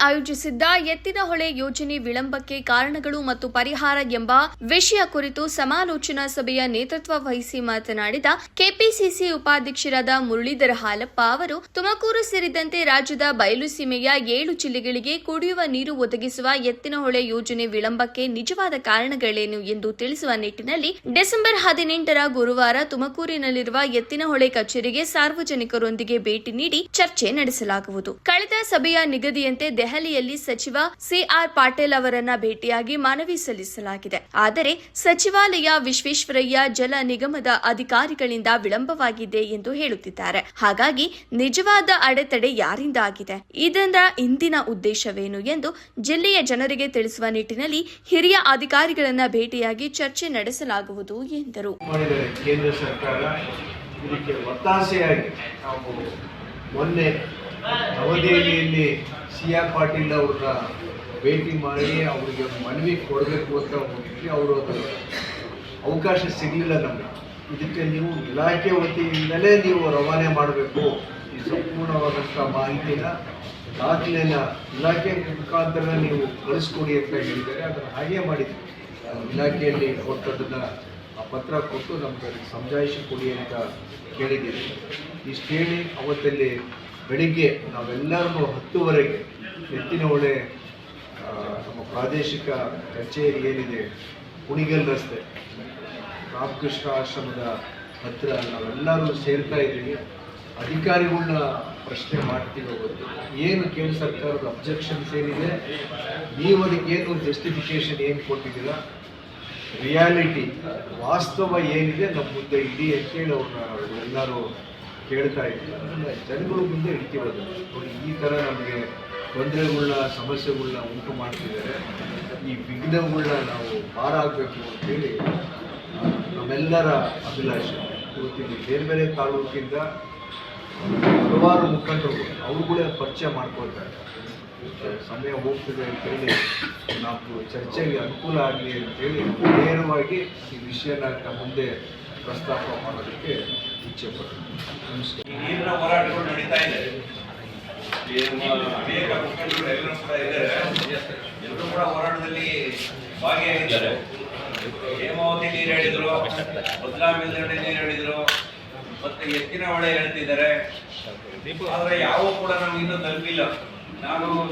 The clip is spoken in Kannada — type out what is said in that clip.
ಆಯೋಜಿಸಿದ್ದ ಎತ್ತಿನಹೊಳೆ ಯೋಜನೆ ವಿಳಂಬಕ್ಕೆ ಕಾರಣಗಳು ಮತ್ತು ಪರಿಹಾರ ಎಂಬ ವಿಷಯ ಕುರಿತು ಸಮಾಲೋಚನಾ ಸಭೆಯ ನೇತೃತ್ವ ವಹಿಸಿ ಮಾತನಾಡಿದ ಕೆಪಿಸಿಸಿ ಉಪಾಧ್ಯಕ್ಷರಾದ ಮುರಳೀಧರ ಹಾಲಪ್ಪ ಅವರು, ತುಮಕೂರು ಸೇರಿದಂತೆ ರಾಜ್ಯದ ಬಯಲುಸೀಮೆಯ ಏಳು ಜಿಲ್ಲೆಗಳಿಗೆ ಕುಡಿಯುವ ನೀರು ಒದಗಿಸುವ ಎತ್ತಿನಹೊಳೆ ಯೋಜನೆ ವಿಳಂಬಕ್ಕೆ ನಿಜವಾದ ಕಾರಣಗಳೇನು ಎಂದು ತಿಳಿಸುವ ನಿಟ್ಟಿನಲ್ಲಿ ಡಿಸೆಂಬರ್ ಹದಿನೆಂಟರ ಗುರುವಾರ ತುಮಕೂರಿನಲ್ಲಿರುವ ಎತ್ತಿನಹೊಳೆ ಕಚೇರಿಗೆ ಸಾರ್ವಜನಿಕರೊಂದಿಗೆ ಭೇಟಿ ನೀಡಿ ಚರ್ಚೆ ನಡೆಸಲಾಗುವುದು. ಕಳೆದ ಸಭೆಯ ನಿಗದಿಯಂತೆ ದೆಹಲಿಯಲ್ಲಿ ಸಚಿವ ಸಿಆರ್ ಪಾಟೀಲ್ ಅವರನ್ನ ಭೇಟಿಯಾಗಿ ಮನವಿ ಸಲ್ಲಿಸಲಾಗಿದೆ. ಆದರೆ ಸಚಿವಾಲಯ ವಿಶ್ವೇಶ್ವರಯ್ಯ ಜಲ ನಿಗಮದ ಅಧಿಕಾರಿಗಳಿಂದ ವಿಳಂಬವಾಗಿದೆ ಎಂದು ಹೇಳುತ್ತಿದ್ದಾರೆ. ಹಾಗಾಗಿ ನಿಜವಾದ ಅಡೆತಡೆ ಯಾರಿಂದ ಆಗಿದೆ? ಇದರ ಇಂದಿನ ಉದ್ದೇಶವೇನು ಎಂದು ಜಿಲ್ಲೆಯ ಜನರಿಗೆ ತಿಳಿಸುವ ನಿಟ್ಟಿನಲ್ಲಿ ಹಿರಿಯ ಅಧಿಕಾರಿಗಳನ್ನ ಭೇಟಿಯಾಗಿ ಚರ್ಚೆ ನಡೆಸಲಾಗುವುದು ಎಂದರು. ಕೇಂದ್ರ ಸರ್ಕಾರ ಇದಕ್ಕೆ ಒತ್ತಾಸೆಯಾಗಿ ಮೊನ್ನೆ ನವದೆಹಲಿಯಲ್ಲಿ ಸಿ ಆರ್ ಪಾಟೀಲ್ ಅವ್ರನ್ನ ಭೇಟಿ ಮಾಡಿ ಅವರಿಗೆ ಮನವಿ ಕೊಡಬೇಕು ಅಂತ ಹೋಗಿದ್ವಿ ಅವರು ಅದು ಅವಕಾಶ ಸಿಗಲಿಲ್ಲ ನಮಗೆ. ಇದಕ್ಕೆ ನೀವು ಇಲಾಖೆ ವತಿಯಿಂದಲೇ ನೀವು ರವಾನೆ ಮಾಡಬೇಕು. ಈ ಸಂಪೂರ್ಣವಾದಂಥ ಮಾಹಿತಿನ ದಾಖಲೆನ ಇಲಾಖೆ ಮುಖಾಂತರ ನೀವು ಕಳಿಸ್ಕೊಡಿ ಅಂತ ಹೇಳಿದ್ದಾರೆ. ಅದನ್ನು ಹಾಗೇ ಮಾಡಿದ್ವಿ. ಇಲಾಖೆಯಲ್ಲಿ ಕೊಟ್ಟದನ್ನು ಆ ಪತ್ರ ಕೊಟ್ಟು ನಮಗೆ ಸಮಜಾಯಿಸಿ ಕೊಡಿ ಅಂತ ಕೇಳಿದ್ದೀವಿ. ಇಷ್ಟು ಹೇಳಿ ಅವತ್ತಲ್ಲಿ ಬೆಳಿಗ್ಗೆ ನಾವೆಲ್ಲರೂ ಹತ್ತುವರೆಗೆ ಎತ್ತಿನ ಹೊಳೆ ನಮ್ಮ ಪ್ರಾದೇಶಿಕ ಕಚೇರಿ ಏನಿದೆ, ಕುಣಿಗಲ್ ರಸ್ತೆ, ರಾಮಕೃಷ್ಣ ಆಶ್ರಮದ ಹತ್ತಿರ ನಾವೆಲ್ಲರೂ ಸೇರ್ತಾ ಇದ್ದೀವಿ. ಅಧಿಕಾರಿಗಳನ್ನ ಪ್ರಶ್ನೆ ಮಾಡ್ತೀವಿ ಅವತ್ತು. ಏನು ಕೇಂದ್ರ ಸರ್ಕಾರದ ಅಬ್ಜೆಕ್ಷನ್ಸ್ ಏನಿದೆ? ನೀವು ಅದಕ್ಕೆ ಏನು ಜಸ್ಟಿಫಿಕೇಶನ್ ಏನು ಕೊಟ್ಟಿದ್ದೀರಾ? ರಿಯಾಲಿಟಿ ವಾಸ್ತವ ಏನಿದೆ? ನಮ್ಮ ಮುಂದೆ ಇಡೀ ಅಂತೇಳಿ ಅವ್ರನ್ನ ಎಲ್ಲರೂ ಕೇಳ್ತಾ ಇದ್ದೀವಿ ಅದನ್ನ ಜನಗಳ ಮುಂದೆ ಅವರು ಈ ಥರ ನಮಗೆ ತೊಂದರೆಗಳನ್ನ ಸಮಸ್ಯೆಗಳನ್ನ ಉಂಟು ಮಾಡ್ತಿದ್ದಾರೆ. ಈ ವಿಘ್ನಗಳನ್ನ ನಾವು ಪಾರಾಗಬೇಕು ಅಂತೇಳಿ ನಮ್ಮೆಲ್ಲರ ಅಭಿಲಾಷೆ. ಇವತ್ತಿನ ಬೇರೆ ಬೇರೆ ತಾಲೂಕಿಂದ ಹಲವಾರು ಮುಖಂಡರು ಕೂಡ ಪರಿಚಯ ಮಾಡ್ಕೊಳ್ತಾರೆ. ಸಮಯ ಹೋಗ್ತದೆ ಅಂತೇಳಿ ನಾವು ಚರ್ಚೆಗೆ ಅನುಕೂಲ ಆಗಲಿ ಅಂತೇಳಿ ನೇರವಾಗಿ ಈ ವಿಷಯನ ಮುಂದೆ ಪ್ರಸ್ತಾಪ ಮಾಡೋದಕ್ಕೆ ಇಚ್ಛೆ ಪಡ್ತೀನಿ. ನಮಸ್ಕಾರ ನೀರಿನ ಹೋರಾಟಗಳು ನಡೀತಾ ಇದೆ. ಅನೇಕ ಮುಖಂಡರು ಎಲ್ಲರೂ ಕೂಡ ಇದ್ದಾರೆ. ಎಲ್ಲರೂ ಕೂಡ ಹೋರಾಟದಲ್ಲಿ ಭಾಗಿಯಾಗಿದ್ದಾರೆ. ಹೇಮಾವತಿ ನೀರು ಹೇಳಿದ್ರು ಮೇಲ್ದಂಡೆ ನೀರು ಹೇಳಿದ್ರು ಮತ್ತೆ ಎತ್ತಿನ ಹೊಳೆ ಹೇಳ್ತಿದ್ದಾರೆ. ಆದ್ರೆ ಯಾವ ಕೂಡ ನಮ್ಗೆ ಇನ್ನೂ ತಲುಪಿಲ್ಲ. ನಾನು